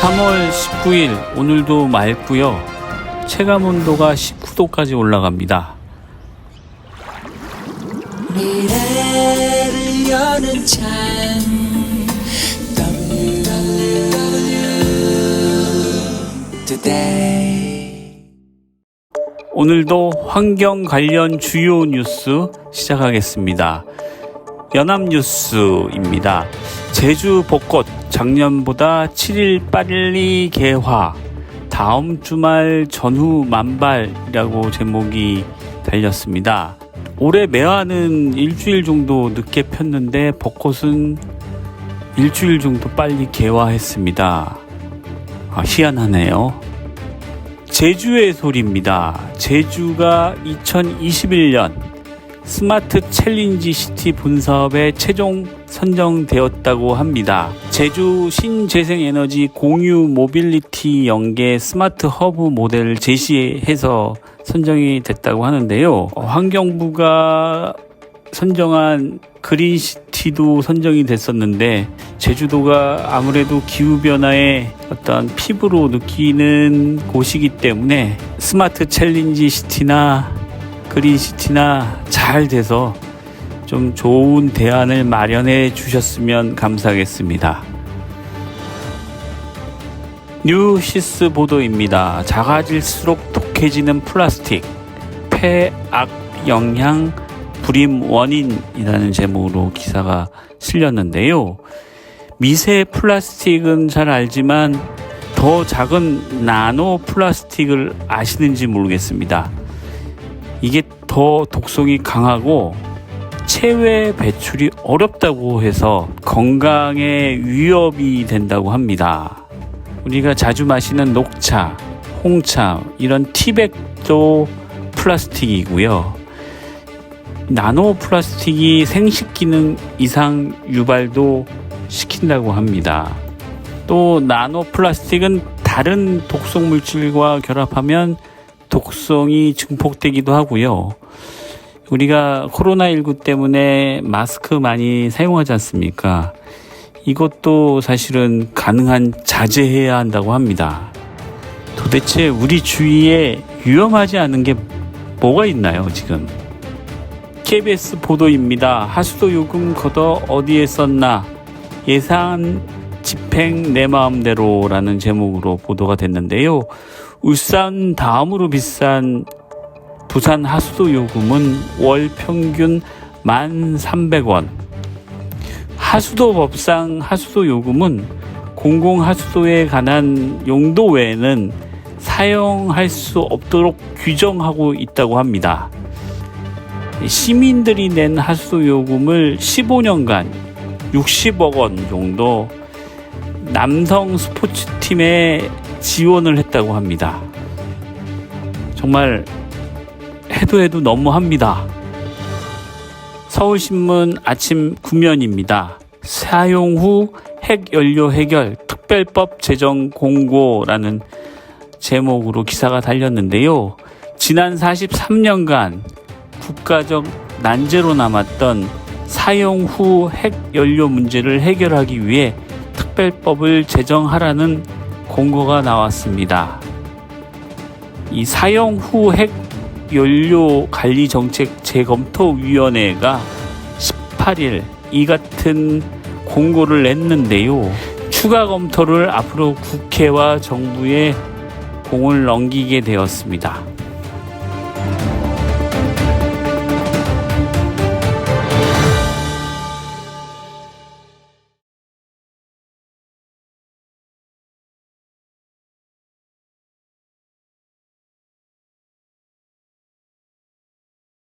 3월 19일 오늘도 맑고요. 체감 온도가 19도까지 올라갑니다. 미래를 여는 창 www today 오늘도 환경 관련 주요 뉴스 시작하겠습니다. 연합뉴스입니다. 제주 벚꽃 작년보다 7일 빨리 개화. 다음 주말 전후 만발이라고 제목이 달렸습니다. 올해 매화는 일주일 정도 늦게 폈는데 벚꽃은 일주일 정도 빨리 개화했습니다. 아, 희한하네요. 제주의 소리입니다. 제주가 2021년 스마트 챌린지 시티 분사업에 최종 선정되었다고 합니다. 제주 신재생에너지 공유 모빌리티 연계 스마트 허브 모델을 제시해서 선정이 됐다고 하는데요. 환경부가 선정한 그린시티도 선정이 됐었는데 제주도가 아무래도 기후변화에 어떤 피부로 느끼는 곳이기 때문에 스마트 챌린지 시티나 그린시티나 잘 돼서 좀 좋은 대안을 마련해 주셨으면 감사하겠습니다. 뉴시스 보도입니다. 작아질수록 독해지는 플라스틱, 폐악 영향 불임 원인이라는 제목으로 기사가 실렸는데요. 미세 플라스틱은 잘 알지만 더 작은 나노 플라스틱을 아시는지 모르겠습니다. 이게 더 독성이 강하고 체외 배출이 어렵다고 해서 건강에 위협이 된다고 합니다. 우리가 자주 마시는 녹차, 홍차 이런 티백도 플라스틱이고요. 나노 플라스틱이 생식 기능 이상 유발도 시킨다고 합니다. 또 나노 플라스틱은 다른 독성 물질과 결합하면 독성이 증폭되기도 하고요. 우리가 코로나19 때문에 마스크 많이 사용하지 않습니까? 이것도 사실은 가능한 자제해야 한다고 합니다. 도대체 우리 주위에 위험하지 않은 게 뭐가 있나요, 지금? KBS 보도입니다. 하수도 요금 걷어 어디에 썼나? 예산 집행 내 마음대로라는 제목으로 보도가 됐는데요. 울산 다음으로 비싼 부산 하수도 요금은 월 평균 1,300원. 하수도 법상 하수도 요금은 공공 하수도에 관한 용도 외에는 사용할 수 없도록 규정하고 있다고 합니다. 시민들이 낸 하수도 요금을 15년간 60억 원 정도 남성 스포츠팀에 지원을 했다고 합니다. 정말 해도 해도 너무합니다. 서울신문 아침 구면입니다. 사용 후 핵연료 해결 특별법 제정 공고라는 제목으로 기사가 달렸는데요. 지난 43년간 국가적 난제로 남았던 사용 후 핵연료 문제를 해결하기 위해 특별법을 제정하라는 공고가 나왔습니다. 이 사용 후 핵 연료 관리 정책 재검토 위원회가 18일 이 같은 공고를 냈는데요. 추가 검토를 앞으로 국회와 정부에 공을 넘기게 되었습니다.